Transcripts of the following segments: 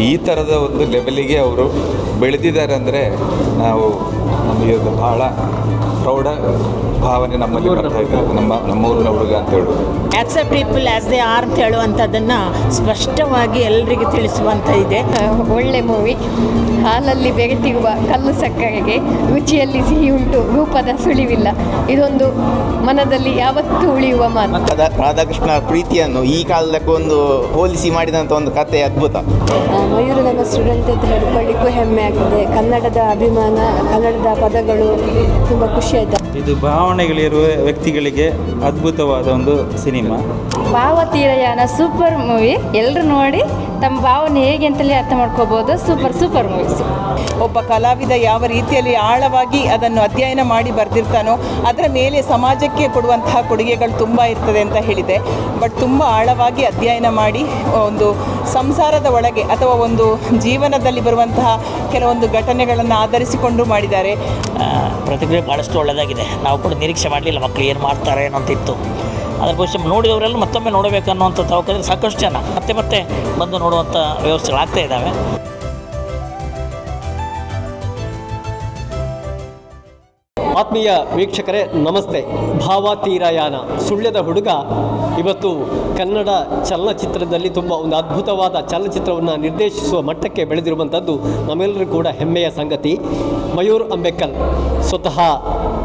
ಈ ಥರದ ಒಂದು ಲೆವೆಲಿಗೆ ಅವರು ಬೆಳೆದಿದ್ದಾರೆ ಅಂದರೆ ನಾವು ನಮಗೆ ಒಂದು ಬಹಳ ಪ್ರೌಢ ಭಾವನೆ ನಮ್ಮಲ್ಲಿ ಬರ್ತಾ ಇದೆ. ನಮ್ಮ ನಮ್ಮೂರಿನ ಹುಡುಗ ಅಂತ ಹೇಳೋದು accept people as they are ಅಂತ ಹೇಳುವಂಥದ್ದನ್ನು ಸ್ಪಷ್ಟವಾಗಿ ಎಲ್ಲರಿಗೂ ತಿಳಿಸುವಂಥ ಇದೆ. ಒಳ್ಳೆ ಮೂವಿ ಹಾಲಲ್ಲಿ ಬೆಗೆತಿಗುವ ಕಲ್ಲು ಸಕ್ಕರೆಗೆ ರುಚಿಯಲ್ಲಿ ಸಿಹಿ ಉಂಟು. ರೂಪದ ಸುಳಿವಿಲ್ಲ. ಇದೊಂದು ಮನದಲ್ಲಿ ಯಾವತ್ತೂ ಉಳಿಯುವ ಮಾತು. ರಾಧಾ- ರಾಧಾಕೃಷ್ಣ ಪ್ರೀತಿಯನ್ನು ಈ ಕಾಲಕ್ಕೆ ಒಂದು ಹೋಲಿಸಿ ಮಾಡಿದಂಥ ಒಂದು ಕತೆ ಅದ್ಭುತ. ಮಯೂರು ನಮ್ಮ ಸ್ಟೂಡೆಂಟ್ ಅಂತ ಹೇಳ್ಕೊಳ್ಳಿಕ್ಕೂ ಹೆಮ್ಮೆ ಆಗಿದೆ. ಕನ್ನಡದ ಅಭಿಮಾನ ಕನ್ನಡದ ಪದಗಳು ತುಂಬ ಖುಷಿ ಆಯ್ತು. ಇದು ಭಾವನೆಗಳಿರುವ ವ್ಯಕ್ತಿಗಳಿಗೆ ಅದ್ಭುತವಾದ ಒಂದು ಸಿನಿಮಾ. ಭಾವತೀರಯಾನ ಸೂಪರ್ ಮೂವಿ ಎಲ್ಲರೂ ನೋಡಿ ತಮ್ಮ ಭಾವನೆ ಹೇಗೆ ಅಂತಲೇ ಅರ್ಥ ಮಾಡ್ಕೋಬೋದು. ಸೂಪರ್ ಸೂಪರ್ ಮೂವೀಸ್ ಒಬ್ಬ ಕಲಾವಿದ ಯಾವ ರೀತಿಯಲ್ಲಿ ಆಳವಾಗಿ ಅದನ್ನು ಅಧ್ಯಯನ ಮಾಡಿ ಬರೆದಿರ್ತಾನೋ ಅದರ ಮೇಲೆ ಸಮಾಜಕ್ಕೆ ಕೊಡುವಂತಹ ಕೊಡುಗೆಗಳು ತುಂಬ ಇರ್ತದೆ ಅಂತ ಹೇಳಿದೆ. ಬಟ್ ತುಂಬ ಆಳವಾಗಿ ಅಧ್ಯಯನ ಮಾಡಿ, ಒಂದು ಸಂಸಾರದ ಒಳಗೆ ಅಥವಾ ಒಂದು ಜೀವನದಲ್ಲಿ ಬರುವಂತಹ ಕೆಲವೊಂದು ಘಟನೆಗಳನ್ನು ಆಧರಿಸಿಕೊಂಡು ಮಾಡಿದ್ದಾರೆ. ಪ್ರತಿಕ್ರಿಯೆ ಭಾಳಷ್ಟು ಒಳ್ಳೆಯದಾಗಿದೆ ನಾವು ಕೂಡ ನಿರೀಕ್ಷೆ ಮಾಡಲಿಲ್ಲ ಮಕ್ಕಳು ಏನು ಮಾಡ್ತಾರೆ ಅನ್ನೋಂತಿತ್ತು ಬಹುಶಃ ನೋಡಿದವರೆಲ್ಲ ಮತ್ತೊಮ್ಮೆ ನೋಡಬೇಕು ತವಕದಲ್ಲಿ ಸಾಕಷ್ಟು ಜನ. ಮತ್ತೆ ಮತ್ತೆ ಬಂದು ನೋಡುವಂಥ ವ್ಯವಸ್ಥೆಗಳಾಗ್ತಾ ಇದ್ದಾವೆ. ಆತ್ಮೀಯ ವೀಕ್ಷಕರೇ, ನಮಸ್ತೆ. ಭಾವತೀರಯಾನ ಸುಳ್ಯದ ಹುಡುಗ. ಇವತ್ತು ಕನ್ನಡ ಚಲನಚಿತ್ರದಲ್ಲಿ ತುಂಬ ಒಂದು ಅದ್ಭುತವಾದ ಚಲನಚಿತ್ರವನ್ನು ನಿರ್ದೇಶಿಸುವ ಮಟ್ಟಕ್ಕೆ ಬೆಳೆದಿರುವಂಥದ್ದು ನಮ್ಮೆಲ್ಲರೂ ಕೂಡ ಹೆಮ್ಮೆಯ ಸಂಗತಿ. ಮಯೂರ್ ಅಂಬೇಕಲ್ ಸ್ವತಃ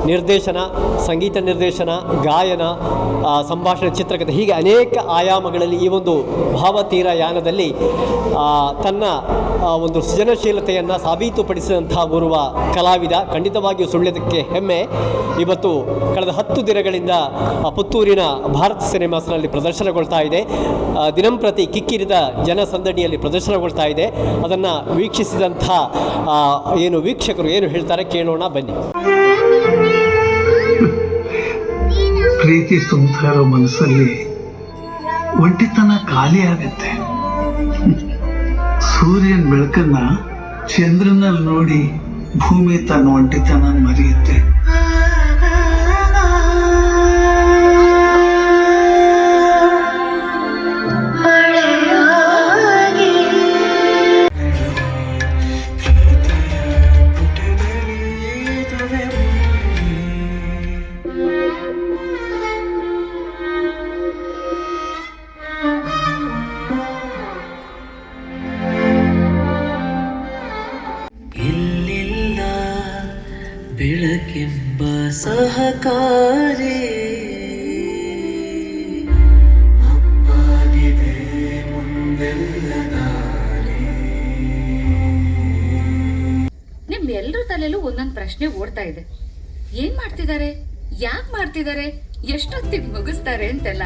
ನಿರ್ದೇಶನ, ಸಂಗೀತ ನಿರ್ದೇಶನ, ಗಾಯನ ಸಂಭಾಷಣೆ ಚಿತ್ರಕಥೆ ಹೀಗೆ ಅನೇಕ ಆಯಾಮಗಳಲ್ಲಿ ಈ ಒಂದು ಭಾವತೀರ ಯಾನದಲ್ಲಿ ತನ್ನ ಒಂದು ಸೃಜನಶೀಲತೆಯನ್ನು ಸಾಬೀತುಪಡಿಸಿದಂತಹ ಓರ್ವ ಕಲಾವಿದ. ಖಂಡಿತವಾಗಿಯೂ ಸುಳ್ಳ್ಯದಕ್ಕೆ ಹೆಮ್ಮೆ. ಇವತ್ತು ಕಳೆದ ಹತ್ತು ದಿನಗಳಿಂದ ಪುತ್ತೂರಿನ ಭಾರತ್ ಸಿನಿಮಾಸ್ನಲ್ಲಿ ಪ್ರದರ್ಶನಗೊಳ್ತಾ ಇದೆ. ದಿನಂಪ್ರತಿ ಕಿಕ್ಕಿರಿದ ಜನಸಂದಣಿಯಲ್ಲಿ ಪ್ರದರ್ಶನಗೊಳ್ತಾ ಇದೆ. ಅದನ್ನು ವೀಕ್ಷಿಸಿದಂಥ ಏನು ವೀಕ್ಷಕರು, ಏನು ಹೇಳ್ತಾರೆ, ಕೇಳೋಣ, ಬನ್ನಿ. ಪ್ರೀತಿ ತುಂಬ್ತಾ ಇರೋ ಮನಸ್ಸಲ್ಲಿ ಒಂಟಿತನ ಖಾಲಿ ಆಗತ್ತೆ. ಸೂರ್ಯನ ಬೆಳಕನ್ನ ಚಂದ್ರನಲ್ಲಿ ನೋಡಿ ಭೂಮಿ ತನ್ನ ಒಂಟಿತನ ಮರೆಯುತ್ತೆ. ನಿಮ್ ಎಲ್ಲರ ತಲೆಯಲ್ಲೂ ಒಂದೊಂದು ಪ್ರಶ್ನೆ ಓಡ್ತಾ ಇದೆ. ಏನ್ ಮಾಡ್ತಿದ್ದಾರೆ? ಯಾಕೆ ಮಾಡ್ತಿದ್ದಾರೆ? ಎಷ್ಟೊತ್ತಿಗೆ ಮುಗಿಸ್ತಾರೆ ಅಂತೆಲ್ಲ.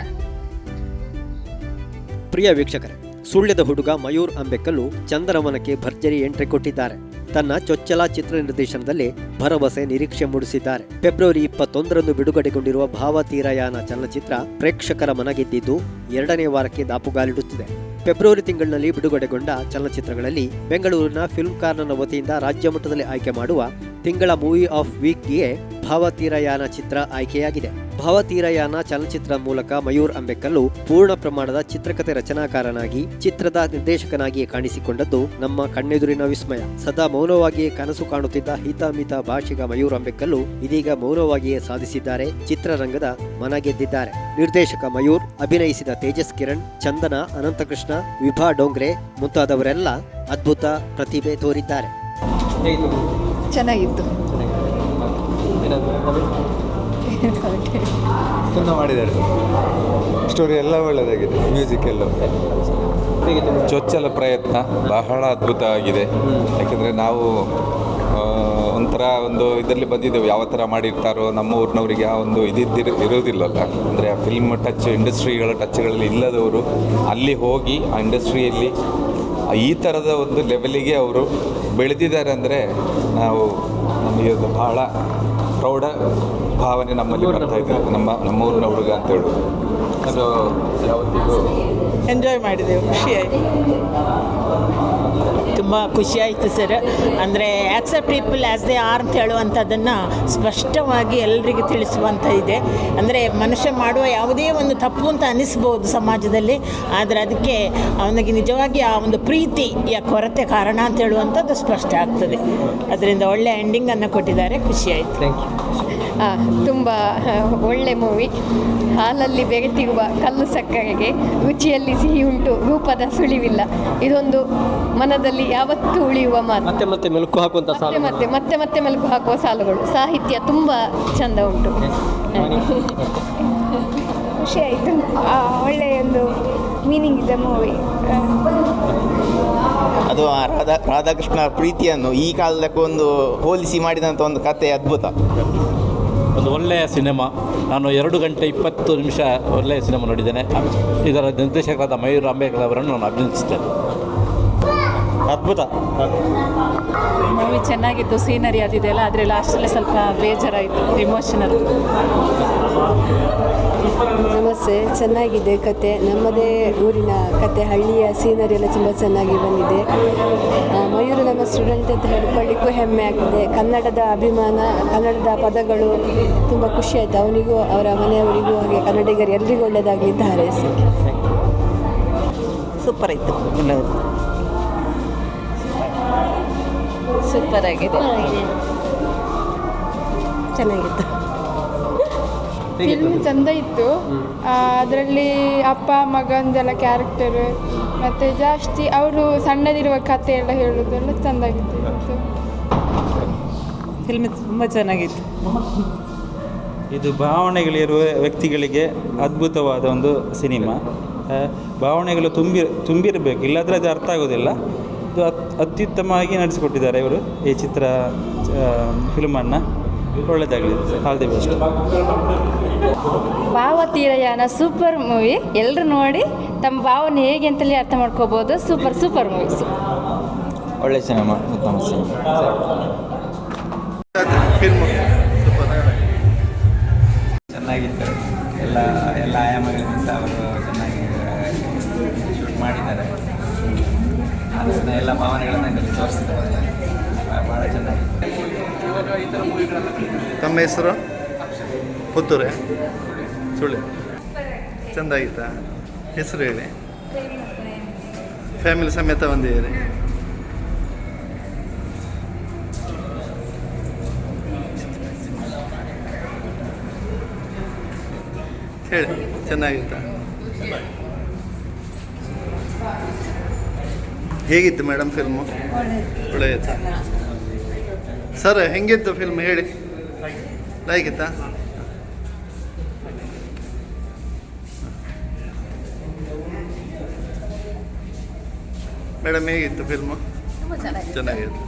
ಪ್ರಿಯ ವೀಕ್ಷಕರೇ, ಸುಳ್ಯದ ಹುಡುಗ ಮಯೂರ್ ಅಂಬೆಕಲ್ಲು ಚಂದನವನಕ್ಕೆ ಭರ್ಜರಿ ಎಂಟ್ರಿ ಕೊಟ್ಟಿದ್ದಾರೆ. ತನ್ನ ಚೊಚ್ಚಲ ಚಿತ್ರ ನಿರ್ದೇಶನದಲ್ಲಿ ಭರವಸೆ ನಿರೀಕ್ಷೆ ಮೂಡಿಸಿದ್ದಾರೆ. ಫೆಬ್ರವರಿ ಇಪ್ಪತ್ತೊಂದರಂದು ಬಿಡುಗಡೆಗೊಂಡಿರುವ ಭಾವತೀರಯಾನ ಚಲನಚಿತ್ರ ಪ್ರೇಕ್ಷಕರ ಮನಗೆದ್ದಿದ್ದು ಎರಡನೇ ವಾರಕ್ಕೆ ದಾಪುಗಾಲಿಡುತ್ತಿದೆ. ಫೆಬ್ರವರಿ ತಿಂಗಳಿನಲ್ಲಿ ಬಿಡುಗಡೆಗೊಂಡ ಚಲನಚಿತ್ರಗಳಲ್ಲಿ ಬೆಂಗಳೂರಿನ ಫಿಲ್ಮ್ ಕಾರ್ನರ್ನ ವತಿಯಿಂದ ರಾಜ್ಯ ಮಟ್ಟದಲ್ಲಿ ಆಯ್ಕೆ ಮಾಡುವ ತಿಂಗಳ ಮೂವಿ ಆಫ್ ವೀಕ್ಗೆ ಭಾವತೀರಯಾನ ಚಿತ್ರ ಆಯ್ಕೆಯಾಗಿದೆ. ಭಾವತೀರಯಾನ ಚಲನಚಿತ್ರ ಮೂಲಕ ಮಯೂರ್ ಅಂಬೆಕಲ್ಲು ಪೂರ್ಣ ಪ್ರಮಾಣದ ಚಿತ್ರಕಥೆ ರಚನಾಕಾರನಾಗಿ ಚಿತ್ರದ ನಿರ್ದೇಶಕನಾಗಿ ಕಾಣಿಸಿಕೊಂಡದ್ದು ನಮ್ಮ ಕಣ್ಣೆದುರಿನ ವಿಸ್ಮಯ. ಸದಾ ಮೌನವಾಗಿಯೇ ಕನಸು ಕಾಣುತ್ತಿದ್ದ ಹಿತಾಮಿತ ಭಾಷಿಗ ಮಯೂರ್ ಅಂಬೆಕಲ್ಲು ಇದೀಗ ಮೌನವಾಗಿಯೇ ಸಾಧಿಸಿದ್ದಾರೆ ಚಿತ್ರರಂಗದ ಮನ ಗೆದ್ದಿದ್ದಾರೆ ನಿರ್ದೇಶಕ ಮಯೂರ್ ಅಭಿನಯಿಸಿದ ತೇಜಸ್ ಕಿರಣ್ ಚಂದನ ಅನಂತಕೃಷ್ಣ ವಿಭಾ ಡೋಂಗ್ರೆ ಮುಂತಾದವರೆಲ್ಲ ಅದ್ಭುತ ಪ್ರತಿಭೆ ತೋರಿದ್ದಾರೆ. ಚೆನ್ನಾಗಿತ್ತು. ತುಂಬ ಮಾಡಿದ್ದಾರೆ. ಸ್ಟೋರಿ ಎಲ್ಲ ಒಳ್ಳೆಯದಾಗಿದೆ ಮ್ಯೂಸಿಕ್ ಎಲ್ಲ. ಚೊಚ್ಚಲ ಪ್ರಯತ್ನ ಬಹಳ ಅದ್ಭುತವಾಗಿದೆ ಯಾಕೆಂದರೆ ನಾವು ಒಂಥರ ಒಂದು ಇದರಲ್ಲಿ ಬಂದಿದ್ದೇವೆ ಯಾವ ಥರ ಮಾಡಿರ್ತಾರೋ ನಮ್ಮ ಊರಿನವರಿಗೆ ಆ ಒಂದು ಇದಿದ್ದಿರ ಇರೋದಿಲ್ಲಲ್ಲ ಅಂದರೆ ಆ ಫಿಲ್ಮ್ ಟಚ್ ಇಂಡಸ್ಟ್ರಿಗಳ ಟಚ್ಗಳಲ್ಲಿ ಇಲ್ಲದವರು ಅಲ್ಲಿ ಹೋಗಿ ಆ ಇಂಡಸ್ಟ್ರಿಯಲ್ಲಿ ಈ ಥರದ ಒಂದು ಲೆವೆಲಿಗೆ ಅವರು ಬೆಳೆದಿದ್ದಾರೆ ಅಂದರೆ ನಾವು ನಮಗೆ ಅದು ಬಹಳ ಪ್ರೌಢ ಭಾವನೆ ನಮ್ಮಲ್ಲಿ ಬರ್ತಾ ಇದೆ. ನಮ್ಮ ನಮ್ಮ ಊರಿನ ಹುಡುಗ ಅಂತ ಹೇಳೋದು ಅದು ಯಾವತ್ತಿಗೂ ಎಂಜಾಯ್ ಮಾಡಿದೆವು, ಖುಷಿಯಾಯಿತು. ತುಂಬ ಖುಷಿಯಾಯಿತು ಸರ್ ಅಂದರೆ accept people as they are ಅಂತ ಹೇಳುವಂಥದ್ದನ್ನು ಸ್ಪಷ್ಟವಾಗಿ ಎಲ್ಲರಿಗೂ ತಿಳಿಸುವಂಥ ಇದೆ. ಅಂದರೆ ಮನುಷ್ಯ ಮಾಡುವ ಯಾವುದೇ ಒಂದು ತಪ್ಪು ಅಂತ ಅನಿಸ್ಬೋದು ಸಮಾಜದಲ್ಲಿ, ಆದರೆ ಅದಕ್ಕೆ ಅವನಿಗೆ ನಿಜವಾಗಿ ಆ ಒಂದು ಪ್ರೀತಿಯ ಕೊರತೆ ಕಾರಣ ಅಂತ ಹೇಳುವಂಥದ್ದು ಸ್ಪಷ್ಟ ಆಗ್ತದೆ. ಅದರಿಂದ ಒಳ್ಳೆಯ ಎಂಡಿಂಗನ್ನು ಕೊಟ್ಟಿದ್ದಾರೆ, ಖುಷಿಯಾಯಿತು. ಥ್ಯಾಂಕ್ ಯು ತುಂಬ ಒಳ್ಳೆ ಮೂವಿ ಹಾಲಲ್ಲಿ ಬೆರೆತಿರುವ ಕಲ್ಲು ಸಕ್ಕರೆಗೆ ರುಚಿಯಲ್ಲಿ ಸಿಹಿ ಉಂಟು ರೂಪದ ಸುಳಿವಿಲ್ಲ. ಇದೊಂದು ಮನದಲ್ಲಿ ಯಾವತ್ತೂ ಉಳಿಯುವ ಮಾತು. ಮತ್ತೆ ಮತ್ತೆ ಮೆಲುಕು ಹಾಕುವಂತ ಮತ್ತೆ ಮತ್ತೆ ಮತ್ತೆ ಮತ್ತೆ ಮೆಲುಕು ಹಾಕುವ ಸಾಲುಗಳು. ಸಾಹಿತ್ಯ ತುಂಬ ಚಂದ ಉಂಟು. ಖುಷಿ ಆಯಿತು. ಒಳ್ಳೆಯ ಒಂದು ಮೀನಿಂಗ್ ಇದೆ ಮೂವಿ ಅದು ಆ ರಾಧಾ ರಾಧಾಕೃಷ್ಣ ಪ್ರೀತಿಯನ್ನು ಈ ಕಾಲಕ್ಕೆ ಒಂದು ಹೋಲಿಸಿ ಮಾಡಿದಂಥ ಒಂದು ಕತೆ ಅದ್ಭುತ. ಒಂದು ಒಳ್ಳೆಯ ಸಿನಿಮಾ. ನಾನು ಎರಡು ಗಂಟೆ ಇಪ್ಪತ್ತು ನಿಮಿಷ ಒಳ್ಳೆಯ ಸಿನಿಮಾ ನೋಡಿದ್ದೇನೆ. ಇದರ ನಿರ್ದೇಶಕರಾದ ಮಯೂರ್ ಅಂಬೇಕರ್ ಅವರನ್ನು ನಾನು ಅಭಿನಂದಿಸುತ್ತೇನೆ. ಅದ್ಭುತ. ಮೂವಿ ಚೆನ್ನಾಗಿತ್ತು, ಸೀನರಿ ಅದಿದೆಲ್ಲ ಆದರೆ ಲಾಸ್ಟಲ್ಲಿ ಸ್ವಲ್ಪ ಬೇಜಾರಾಯಿತು ಇಮೋಷನಲ್ ನಮಸ್ತೆ. ಚೆನ್ನಾಗಿದೆ ಕತೆ. ನಮ್ಮದೇ ಊರಿನ ಕತೆ ಹಳ್ಳಿಯ ಸೀನರಿ ಎಲ್ಲ ತುಂಬ ಚೆನ್ನಾಗಿ ಬಂದಿದೆ. ಮಯೂರು ನಮ್ಮ ಸ್ಟೂಡೆಂಟ್ ಅಂತ ಹೇಳ್ಕೊಳ್ಳಿಕ್ಕೂ ಹೆಮ್ಮೆ ಆಗ್ತದೆ. ಕನ್ನಡದ ಅಭಿಮಾನ ಕನ್ನಡದ ಪದಗಳು ತುಂಬ ಖುಷಿ ಆಯಿತು. ಅವನಿಗೂ ಅವರ ಮನೆಯವರಿಗೂ ಹಾಗೆ ಕನ್ನಡಿಗರು ಎಲ್ರಿಗೂ ಒಳ್ಳೆಯದಾಗಲಿ ಅಂತ ಹಾರೈಸಿ ಸೂಪರ್ ಆಯಿತು ಸೂಪರ್ ಆಗಿದೆ. ಚೆನ್ನಾಗಿತ್ತು. ಫಿಲ್ಮ್ ಚಂದ ಇತ್ತು. ಅದರಲ್ಲಿ ಅಪ್ಪ ಮಗಂದೆಲ್ಲ ಕ್ಯಾರೆಕ್ಟರ್ ಮತ್ತು ಜಾಸ್ತಿ ಅವರು ಸಣ್ಣದಿರುವ ಕಥೆ ಎಲ್ಲ ಹೇಳೋದೆಲ್ಲ ಚೆಂದಾಗಿತ್ತು. ಫಿಲ್ಮ್ ತುಂಬ ಚೆನ್ನಾಗಿತ್ತು. ಇದು ಭಾವನೆಗಳಿರುವ ವ್ಯಕ್ತಿಗಳಿಗೆ ಅದ್ಭುತವಾದ ಒಂದು ಸಿನಿಮಾ. ಭಾವನೆಗಳು ತುಂಬಿ ತುಂಬಿರಬೇಕು ಇಲ್ಲಾದರೆ ಅದು ಅರ್ಥ ಆಗೋದಿಲ್ಲ. ಇದು ಅತ್ ಅತ್ಯುತ್ತಮವಾಗಿ ನಡೆಸಿಕೊಟ್ಟಿದ್ದಾರೆ ಇವರು ಈ ಚಿತ್ರ ಫಿಲ್ಮನ್ನು ಒಳ್ಳೆಯದಾಗಲಿ all the best. Bhavatheerayana super movie. ಎಲ್ಲರೂ ನೋಡಿ ತಮ್ಮ ಭಾವನೆ ಹೇಗೆ ಅಂತಲೇ ಅರ್ಥ ಮಾಡ್ಕೋಬೋದು. Super super movie. ಒಳ್ಳೆ ಸಿನಿಮಾ ಉತ್ತಮ ಸಿನಿಮಾ. ಚೆನ್ನಾಗಿತ್ತು. ಎಲ್ಲ ಎಲ್ಲ ಆಯಾಮಗಳಿಂದ ಅವರು ಚೆನ್ನಾಗಿ ಶೂಟ್ ಮಾಡಿದ್ದಾರೆ. ಅದನ್ನ ಎಲ್ಲ ಭಾವನೆಗಳನ್ನು ತೋರಿಸಿದ್ದಾರೆ ಭಾಳ ಚೆನ್ನಾಗಿತ್ತು. ತಮ್ಮ ಹೆಸರು? ಪುತ್ತೂರೇ. ಸುಳ್ಳು. ಚೆಂದಾಗಿತ್ತಾ ಹೆಸರು ಹೇಳಿ. ಫ್ಯಾಮಿಲಿ ಸಮೇತ ಬಂದಿದ್ದೀರಿ. ಹೇಳಿ, ಚೆನ್ನಾಗಿತ್ತಾ? ಹೇಗಿತ್ತು ಮೇಡಮ್ ಫಿಲ್ಮು ಒಳ್ಳೆಯಿತಾ ಸರ್ ಹೆಂಗಿತ್ತು ಫಿಲ್ಮ್ ಹೇಳಿ? ಲೈಕಿತ್ತಾ ಮೇಡಮ್ ಹೇಗಿತ್ತು ಫಿಲ್ಮು ಚೆನ್ನಾಗಿತ್ತು.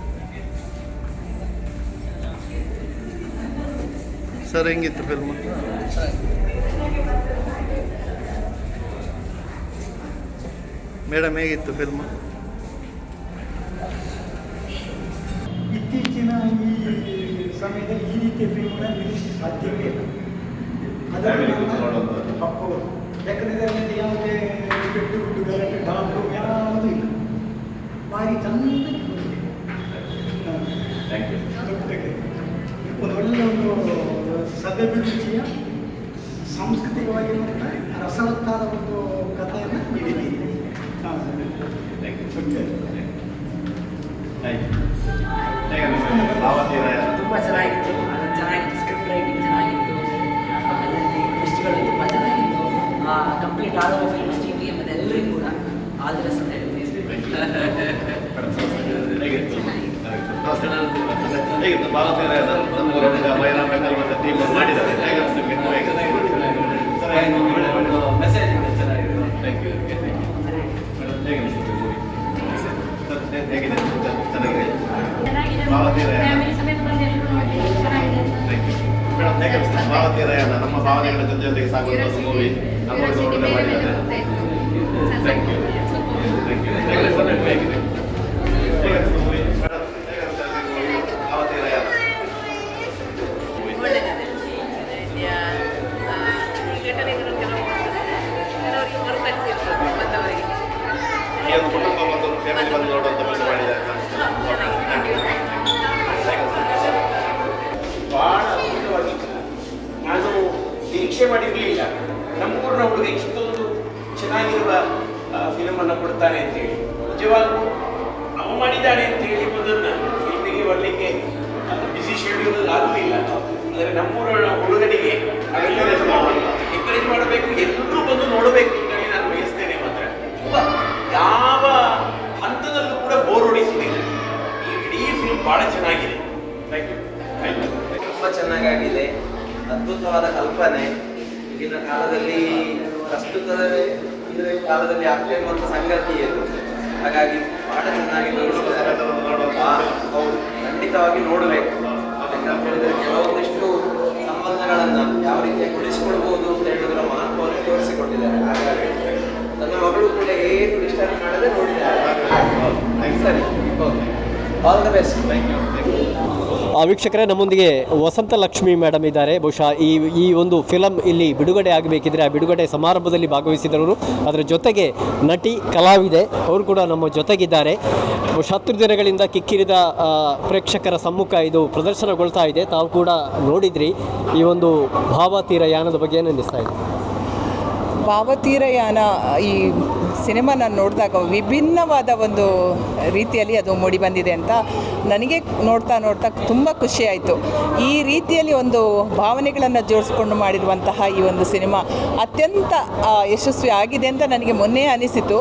ಸರ್ ಹೆಂಗಿತ್ತು ಫಿಲ್ಮು ಮೇಡಮ್ ಹೇಗಿತ್ತು ಫಿಲ್ಮು ಈ ಸಮಯದಲ್ಲಿ ಈ ರೀತಿಯ ಫಿಲ್ಮ್ನ ನಿರೀಕ್ಷೆ ಸಾಧ್ಯವೇ ಇಲ್ಲ. ಅದನ್ನು ಹೌದು ಯಾಕಂದರೆ ಅದರಲ್ಲಿ ಯಾವುದೇ ಪೆಟ್ಟು ಗುಡ್ಡು ಗಲಾಟೆ ಡಾಂಬು ಯಾವುದೂ ಇಲ್ಲ. ಭಾರಿ ಚಂದ ಒಂದು ಒಳ್ಳೆಯ ಒಂದು ಸದಭಿರುಚಿಯ ಸಾಂಸ್ಕೃತಿಕವಾಗಿ ಮತ್ತು ರಸವತ್ತಾದ ಒಂದು ಕಥೆಯನ್ನು ನೀಡಿದ್ದೀರಿ ಹಾಂ. ತುಂಬ ಚೆನ್ನಾಗಿತ್ತು. ಅದು ಚೆನ್ನಾಗಿತ್ತು ಸ್ಕ್ರಿಪ್ಟ್ ರೈಟಿಂಗ್ ಚೆನ್ನಾಗಿತ್ತು. ಅದರಲ್ಲಿ ಟ್ವಿಸ್ಟ್ಗಳು ತುಂಬ ಚೆನ್ನಾಗಿತ್ತು. ಕಂಪ್ಲೀಟ್ ಆಲ್ ಓವರ್ ಫಿಲ್ಮ್ ಟೀಮ್ಗೆ ಮತ್ತು ಎಲ್ಲರಿಗೂ ಕೂಡ ಆಲ್ ದಿ ಬೆಸ್ಟ್ ಅಂತ ಹೇಳ್ತೀನಿ? ಮೆಸೇಜ್ ಚೆನ್ನಾಗಿದೆ Thank you. Okay, thank you. Madam, ಹೇಗೆ ಅನಿಸ್ತು movie? ಸರ್, ಹೇ- ಹೇಗಿದೆ ಚೆನ್ನಾಗಿದೆ ರಯಾನ ನಮ್ಮ ಭಾವನೆಗಳ ಜೊತೆ ಜೊತೆಗೆ ಸಾಗುವಂಥ ಒಂದು ಮೂವಿ ನಮ್ಮ ಥ್ಯಾಂಕ್ ಯು ಥ್ಯಾಂಕ್ ಯು ಫಿಲಮನ್ನು ಕೊಡ್ತಾನೆ ಅಂತೇಳಿ. ನಿಜವಾಗ್ಲೂ ಅವ ಮಾಡಿದ್ದಾನೆ ಅಂತೇಳಿ ಬಂದನ್ನ ಇಲ್ಲಿಗೆ ಬರಲಿಕ್ಕೆ ಬಿಸಿ ಶೆಡ್ಯೂಲ್ ಆಗುವುದಿಲ್ಲ ಆದರೆ ನಮ್ಮೂರ ಹುಡುಗನಿಗೆ ಎಂಕರೇಜ್ ಮಾಡಬೇಕು. ಎಲ್ಲರೂ ಬಂದು ನೋಡಬೇಕು ಅಂತೇಳಿ ನಾನು ಬಯಸ್ತೇನೆ ಮಾತ್ರ. ತುಂಬ ಯಾವ ಹಂತದಲ್ಲೂ ಕೂಡ ಬೋರ್ ಹೊಡಿಸುವುದಿಲ್ಲ. ಈ ಇಡೀ ಫಿಲ್ಮ್ ಬಹಳ ಚೆನ್ನಾಗಿದೆ. ತುಂಬ ಚೆನ್ನಾಗಾಗಿದೆ. ಅದ್ಭುತವಾದ ಕಲ್ಪನೆ. ಈಗಿನ ಕಾಲದಲ್ಲಿ ಪ್ರಸ್ತುತದ ಇದರ ಕಾಲದಲ್ಲಿ ಆಗ್ತಾ ಇರುವಂಥ ಸಂಗತಿ ಇದು. ಹಾಗಾಗಿ ಬಹಳ ಚೆನ್ನಾಗಿ ಹೌದು. ಖಂಡಿತವಾಗಿ ನೋಡಬೇಕು. ಯಾಕಂತ ಹೇಳಿದ್ರೆ ಕೆಲವೊಂದಿಷ್ಟು ಸಂಬಂಧಗಳನ್ನು ಯಾವ ರೀತಿ ಉಳಿಸ್ಕೊಳ್ಬೋದು ಅಂತ ಹೇಳಿದ್ರೆ ಮಹತ್ವವನ್ನು ತೋರಿಸಿಕೊಟ್ಟಿದ್ದಾರೆ. ಹಾಗಾಗಿ ನನ್ನ ಮಗಳು ಕೂಡ ಏನು ಡಿಸ್ಟರ್ಬ್ ಮಾಡದೆ ನೋಡಿದ್ದಾರೆ. ಸರಿ okay. All the best thank you ಆ ವೀಕ್ಷಕರೇ ನಮ್ಮೊಂದಿಗೆ ವಸಂತ ಲಕ್ಷ್ಮಿ ಮೇಡಮ್ ಇದ್ದಾರೆ. ಬಹುಶಃ ಈ ಈ ಒಂದು ಫಿಲಮ್ ಇಲ್ಲಿ ಬಿಡುಗಡೆ ಆಗಬೇಕಿದ್ರೆ ಆ ಬಿಡುಗಡೆ ಸಮಾರಂಭದಲ್ಲಿ ಭಾಗವಹಿಸಿದವರು ಅದರ ಜೊತೆಗೆ ನಟಿ ಕಲಾವಿದೆ ಅವರು ಕೂಡ ನಮ್ಮ ಜೊತೆಗಿದ್ದಾರೆ. ಬಹುಶಃ ಹತ್ತು ದಿನಗಳಿಂದ ಕಿಕ್ಕಿರಿದ ಪ್ರೇಕ್ಷಕರ ಸಮ್ಮುಖ ಇದು ಪ್ರದರ್ಶನಗೊಳ್ತಾ ಇದೆ. ತಾವು ಕೂಡ ನೋಡಿದ್ರಿ ಈ ಒಂದು ಭಾವತೀರ ಯಾನದ ಬಗ್ಗೆ ಏನು ಅನ್ನಿಸ್ತಾ ಇದೆ? ಭಾವತೀರಯಾನ ಈ ಸಿನಿಮಾ ನಾನು ನೋಡಿದಾಗ ವಿಭಿನ್ನವಾದ ಒಂದು ರೀತಿಯಲ್ಲಿ ಅದು ಮೂಡಿ ಬಂದಿದೆ ಅಂತ ನನಗೆ ನೋಡ್ತಾ ನೋಡ್ತಾ ತುಂಬ ಖುಷಿಯಾಯಿತು ಈ ರೀತಿಯಲ್ಲಿ ಒಂದು ಭಾವನೆಗಳನ್ನು ಜೋಡಿಸ್ಕೊಂಡು ಮಾಡಿರುವಂತಹ ಈ ಒಂದು ಸಿನಿಮಾ ಅತ್ಯಂತ ಯಶಸ್ವಿ ಆಗಿದೆ ಅಂತ ನನಗೆ ಮೊನ್ನೆ ಅನಿಸಿತು.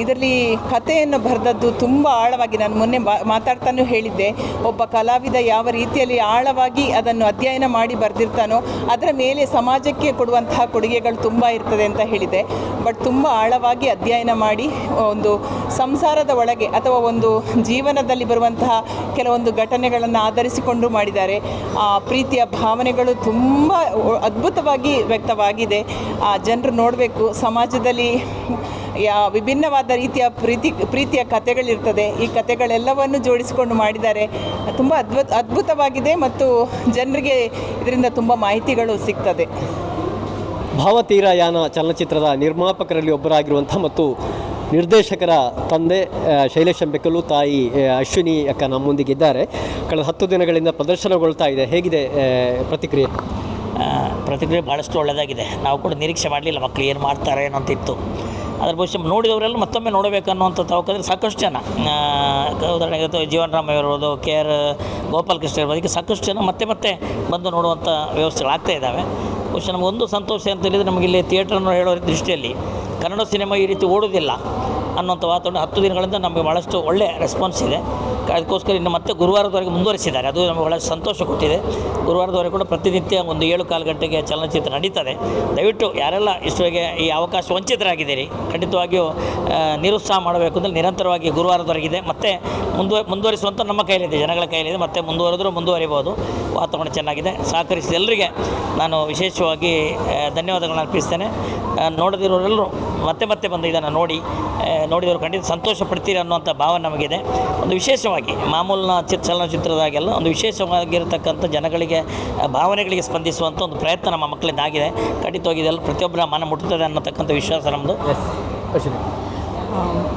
ಇದರಲ್ಲಿ ಕಥೆಯನ್ನು ಬರೆದದ್ದು ತುಂಬ ಆಳವಾಗಿ ನಾನು ಮೊನ್ನೆ ಮಾತಾಡ್ತಾನೂ ಹೇಳಿದ್ದೆ. ಒಬ್ಬ ಕಲಾವಿದ ಯಾವ ರೀತಿಯಲ್ಲಿ ಆಳವಾಗಿ ಅದನ್ನು ಅಧ್ಯಯನ ಮಾಡಿ ಬರೆದಿರ್ತಾನೋ ಅದರ ಮೇಲೆ ಸಮಾಜಕ್ಕೆ ಕೊಡುವಂತಹ ಕೊಡುಗೆಗಳು ತುಂಬ ಇರ್ತದೆ ಅಂತ ಹೇಳಿದೆ ಬಟ್ ತುಂಬ ಆಳವಾಗಿ ಅಧ್ಯಯನ ಮಾಡಿ ಒಂದು ಸಂಸಾರದ ಒಳಗೆ ಅಥವಾ ಒಂದು ಜೀವನದಲ್ಲಿ ಬರುವಂತಹ ಕೆಲವೊಂದು ಘಟನೆಗಳನ್ನು ಆಧರಿಸಿಕೊಂಡು ಮಾಡಿದ್ದಾರೆ. ಆ ಪ್ರೀತಿಯ ಭಾವನೆಗಳು ತುಂಬ ಅದ್ಭುತವಾಗಿ ವ್ಯಕ್ತವಾಗಿದೆ. ಜನರು ನೋಡಬೇಕು, ಸಮಾಜದಲ್ಲಿ ಯಾ ವಿಭಿನ್ನವಾದ ರೀತಿಯ ಪ್ರೀತಿ, ಪ್ರೀತಿಯ ಕಥೆಗಳಿರ್ತದೆ. ಈ ಕಥೆಗಳೆಲ್ಲವನ್ನು ಜೋಡಿಸಿಕೊಂಡು ಮಾಡಿದ್ದಾರೆ. ತುಂಬ ಅದ್ಭುತ, ಅದ್ಭುತವಾಗಿದೆ ಮತ್ತು ಜನರಿಗೆ ಇದರಿಂದ ತುಂಬ ಮಾಹಿತಿಗಳು ಸಿಗ್ತದೆ. ಭಾವತೀರ ಯಾನ ಚಲನಚಿತ್ರದ ನಿರ್ಮಾಪಕರಲ್ಲಿ ಒಬ್ಬರಾಗಿರುವಂಥ ಮತ್ತು ನಿರ್ದೇಶಕರ ತಂದೆ ಶೈಲೇಶ್ ಅಂಬೆಕಲ್ಲು, ತಾಯಿ ಅಶ್ವಿನಿ ಅಕ್ಕ ನಮ್ಮೊಂದಿಗಿದ್ದಾರೆ ಕಳೆದ ಹತ್ತು ದಿನಗಳಿಂದ ಪ್ರದರ್ಶನಗೊಳ್ತಾ ಇದೆ. ಹೇಗಿದೆ ಪ್ರತಿಕ್ರಿಯೆ? ಪ್ರತಿಕ್ರಿಯೆ ಭಾಳಷ್ಟು ಒಳ್ಳೆಯದಾಗಿದೆ ನಾವು ಕೂಡ ನಿರೀಕ್ಷೆ ಮಾಡಲಿಲ್ಲ ಮಕ್ಕಳು ಏನು ಮಾಡ್ತಾರೆ ಏನೋ ಅಂತ ಇತ್ತು ಅದ್ರ ಬಹುಶಃ ನೋಡಿದವರೆಲ್ಲ ಮತ್ತೊಮ್ಮೆ ನೋಡಬೇಕು ಅನ್ನುವಂಥ ತವಕದಲ್ಲಿ ಸಾಕಷ್ಟು ಜನ ಉದಾಹರಣೆಗೆ ಜೀವನ್ ರಾಮ್ ಇರ್ಬೋದು ಕೆ ಆರ್ ಗೋಪಾಲ್ ಕೃಷ್ಣ ಇರ್ಬೋದು ಇದಕ್ಕೆ ಸಾಕಷ್ಟು ಜನ ಮತ್ತೆ ಮತ್ತೆ ಬಂದು ನೋಡುವಂಥ ವ್ಯವಸ್ಥೆಗಳಾಗ್ತಾ ಇದ್ದಾವೆ. ಬಹುಶಃ ನಮಗೊಂದು ಸಂತೋಷ ಅಂತ ಹೇಳಿದರೆ ನಮಗೆ ಇಲ್ಲಿ ಥಿಯೇಟ್ರನ್ನು ಹೇಳೋ ದೃಷ್ಟಿಯಲ್ಲಿ ಕನ್ನಡ ಸಿನಿಮಾ ಈ ರೀತಿ ಓಡೋದಿಲ್ಲ ಅನ್ನೋಂಥ ವಾತಾವರಣ ಹತ್ತು ದಿನಗಳಿಂದ ನಮಗೆ ಭಾಳಷ್ಟು ಒಳ್ಳೆಯ ರೆಸ್ಪಾನ್ಸ್ ಇದೆ. ಅದಕ್ಕೋಸ್ಕರ ಇನ್ನು ಮತ್ತೆ ಗುರುವಾರದವರೆಗೆ ಮುಂದುವರಿಸಿದ್ದಾರೆ. ಅದು ನಮಗೆ ಬಹಳ ಸಂತೋಷ ಕೊಟ್ಟಿದೆ. ಗುರುವಾರದವರೆಗೆ ಕೂಡ ಪ್ರತಿನಿತ್ಯ ಒಂದು ಏಳು ಕಾಲು ಗಂಟೆಗೆ ಚಲನಚಿತ್ರ ನಡೀತದೆ. ದಯವಿಟ್ಟು ಯಾರೆಲ್ಲ ಇಷ್ಟರಿಗೆ ಈ ಅವಕಾಶ ವಂಚಿತರಾಗಿದ್ದೀರಿ, ಖಂಡಿತವಾಗಿಯೂ ನಿರುತ್ಸಾಹ ಮಾಡಬೇಕು ಅಂದರೆ ನಿರಂತರವಾಗಿ ಗುರುವಾರದವರೆಗಿದೆ. ಮತ್ತೆ ಮುಂದುವ ಮುಂದುವರಿಸುವಂಥ ನಮ್ಮ ಕೈಲಿದೆ ಜನಗಳ ಕೈಲಿದೆ ಮತ್ತೆ ಮುಂದುವರೆದರೂ ಮುಂದುವರಿಬೋದು. ವಾತಾವರಣ ಚೆನ್ನಾಗಿದೆ. ಸಹಕರಿಸಿದ ಎಲ್ಲರಿಗೆ ನಾನು ವಿಶೇಷವಾಗಿ ಧನ್ಯವಾದಗಳನ್ನು ಧನ್ಯವಾದಗಳನ್ನ ಅರ್ಪಿಸ್ತೇನೆ. ನೋಡದಿರೋರೆಲ್ಲರೂ ಮತ್ತೆ ಮತ್ತೆ ಬಂದು ಇದನ್ನು ನೋಡಿ ನೋಡಿದವರು ಖಂಡಿತ ಸಂತೋಷ ಪಡ್ತೀರಿ ಅನ್ನುವಂಥ ಭಾವನೆ ನಮಗಿದೆ. ಒಂದು ವಿಶೇಷವಾಗಿ ಮಾಮೂಲಿನ ಚಿತ್ರ ಚಲನಚಿತ್ರದಾಗೆಲ್ಲ ಒಂದು ವಿಶೇಷವಾಗಿರತಕ್ಕಂಥ ಜನಗಳಿಗೆ ಭಾವನೆಗಳಿಗೆ ಸ್ಪಂದಿಸುವಂಥ ಒಂದು ಪ್ರಯತ್ನ ನಮ್ಮ ಮಕ್ಕಳಿಂದ ಆಗಿದೆ ಖಂಡಿತವಾಗಿ ಇದೆಲ್ಲ ಪ್ರತಿಯೊಬ್ಬರ ಮನ ಮುಟ್ಟುತ್ತದೆ ಅನ್ನತಕ್ಕಂಥ ವಿಶ್ವಾಸ ನಮ್ಮದು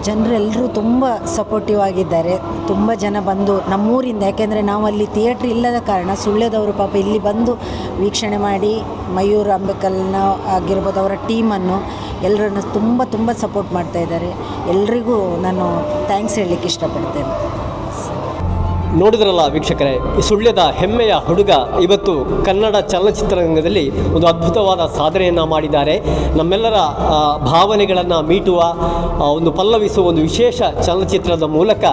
ಜನರೆಲ್ಲರೂ ತುಂಬ ಸಪೋರ್ಟಿವ್ ಆಗಿದ್ದಾರೆ. ತುಂಬ ಜನ ಬಂದು ನಮ್ಮೂರಿಂದ ಯಾಕೆಂದರೆ ನಾವು ಅಲ್ಲಿ ಥಿಯೇಟ್ರ್ ಇಲ್ಲದ ಕಾರಣ ಸುಳ್ಳ್ಯದವರು ಪಾಪ ಇಲ್ಲಿ ಬಂದು ವೀಕ್ಷಣೆ ಮಾಡಿ ಮಯೂರ್ ಅಂಬೇಕಲ್ನ ಆಗಿರ್ಬೋದು ಅವರ ಟೀಮನ್ನು ಎಲ್ಲರನ್ನು ತುಂಬ ತುಂಬ ಸಪೋರ್ಟ್ ಮಾಡ್ತಾ ಇದ್ದಾರೆ. ಎಲ್ರಿಗೂ ನಾನು ಥ್ಯಾಂಕ್ಸ್ ಹೇಳಲಿಕ್ಕೆ ಇಷ್ಟಪಡ್ತೇನೆ. ನೋಡಿದ್ರಲ್ಲ ವೀಕ್ಷಕರೇ, ಈ ಸುಳ್ಯದ ಹೆಮ್ಮೆಯ ಹುಡುಗ ಇವತ್ತು ಕನ್ನಡ ಚಲನಚಿತ್ರರಂಗದಲ್ಲಿ ಒಂದು ಅದ್ಭುತವಾದ ಸಾಧನೆಯನ್ನು ಮಾಡಿದ್ದಾರೆ. ನಮ್ಮೆಲ್ಲರ ಭಾವನೆಗಳನ್ನು ಮೀಟುವ ಒಂದು ಪಲ್ಲವಿಸುವ ಒಂದು ವಿಶೇಷ ಚಲನಚಿತ್ರದ ಮೂಲಕ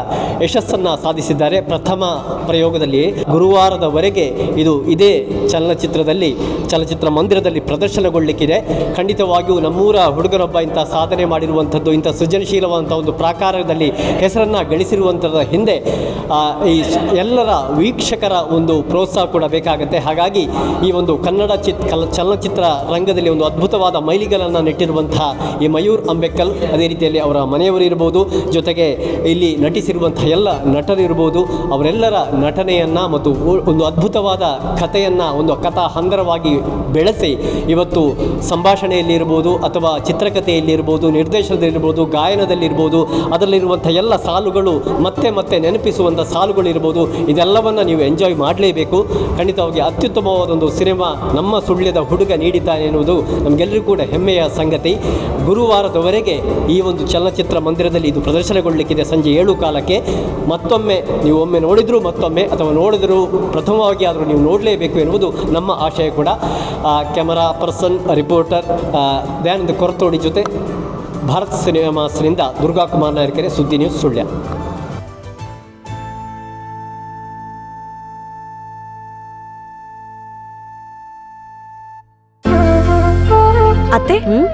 ಯಶಸ್ಸನ್ನು ಸಾಧಿಸಿದ್ದಾರೆ. ಪ್ರಥಮ ಪ್ರಯೋಗದಲ್ಲಿ ಗುರುವಾರದವರೆಗೆ ಇದು ಇದೇ ಚಲನಚಿತ್ರದಲ್ಲಿ, ಚಲನಚಿತ್ರ ಮಂದಿರದಲ್ಲಿ ಪ್ರದರ್ಶನಗೊಳ್ಳಲಿಕ್ಕಿದೆ ಖಂಡಿತವಾಗಿಯೂ ನಮ್ಮೂರ ಹುಡುಗರೊಬ್ಬ ಇಂಥ ಸಾಧನೆ ಮಾಡಿರುವಂಥದ್ದು, ಇಂಥ ಸೃಜನಶೀಲವಾದಂಥ ಒಂದು ಪ್ರಾಕಾರದಲ್ಲಿ ಹೆಸರನ್ನು ಗಳಿಸಿರುವಂಥದ್ದು ಹಿಂದೆ ಈ ಎಲ್ಲರ ವೀಕ್ಷಕರ ಒಂದು ಪ್ರೋತ್ಸಾಹ ಕೂಡ ಬೇಕಾಗುತ್ತೆ. ಹಾಗಾಗಿ ಈ ಒಂದು ಕನ್ನಡ ಚಿತ್ ಚಲನಚಿತ್ರ ರಂಗದಲ್ಲಿ ಒಂದು ಅದ್ಭುತವಾದ ಮೈಲಿಗಲನ್ನು ನೆಟ್ಟಿರುವಂತಹ ಈ ಮಯೂರ್ ಅಂಬೇಕಲ್ ಅದೇ ರೀತಿಯಲ್ಲಿ ಅವರ ಮನೆಯವರು ಇರ್ಬೋದು, ಜೊತೆಗೆ ಇಲ್ಲಿ ನಟಿಸಿರುವಂಥ ಎಲ್ಲ ನಟರು ಇರ್ಬೋದು, ಅವರೆಲ್ಲರ ನಟನೆಯನ್ನು ಮತ್ತು ಒಂದು ಅದ್ಭುತವಾದ ಕಥೆಯನ್ನು, ಒಂದು ಕಥಾ ಹಂದರವಾಗಿ ಬೆಳೆಸಿ ಇವತ್ತು ಸಂಭಾಷಣೆಯಲ್ಲಿರ್ಬೋದು ಅಥವಾ ಚಿತ್ರಕಥೆಯಲ್ಲಿರ್ಬೋದು ನಿರ್ದೇಶನದಲ್ಲಿರ್ಬೋದು ಗಾಯನದಲ್ಲಿರ್ಬೋದು ಅದರಲ್ಲಿರುವಂಥ ಎಲ್ಲ ಸಾಲುಗಳು ಮತ್ತೆ ಮತ್ತೆ ನೆನಪಿಸುವಂಥ ಸಾಲುಗಳು ಇರ್ಬೋದು ಇದೆಲ್ಲವನ್ನು ನೀವು ಎಂಜಾಯ್ ಮಾಡಲೇಬೇಕು. ಖಂಡಿತವಾಗಿ ಅತ್ಯುತ್ತಮವಾದೊಂದು ಸಿನಿಮಾ ನಮ್ಮ ಸುಳ್ಯದ ಹುಡುಗ ನೀಡಿದ್ದಾನೆ ಎನ್ನುವುದು ನಮಗೆಲ್ಲರಿಗೂ ಕೂಡ ಹೆಮ್ಮೆಯ ಸಂಗತಿ. ಗುರುವಾರದವರೆಗೆ ಈ ಒಂದು ಚಲನಚಿತ್ರ ಮಂದಿರದಲ್ಲಿ ಇದು ಪ್ರದರ್ಶನಗೊಳ್ಳಲಿಕ್ಕಿದೆ ಸಂಜೆ ಏಳು ಕಾಲಕ್ಕೆ. ಮತ್ತೊಮ್ಮೆ ನೀವು ಒಮ್ಮೆ ನೋಡಿದರೂ ಮತ್ತೊಮ್ಮೆ, ಅಥವಾ ನೋಡಿದರೂ ಪ್ರಥಮವಾಗಿ ಆದರೂ ನೀವು ನೋಡಲೇಬೇಕು ಎನ್ನುವುದು ನಮ್ಮ ಆಶಯ ಕೂಡ. Camera person, reporter Dayananda Korathodi ಜೊತೆ ಭಾರತ್ ಸಿನಿಮಾಸ್ನಿಂದ ದುರ್ಗಾ ಕುಮಾರ್ ನಾಯಕರೆ ಸುದ್ದಿ ನ್ಯೂಸ್ ಸುಳ್ಯ.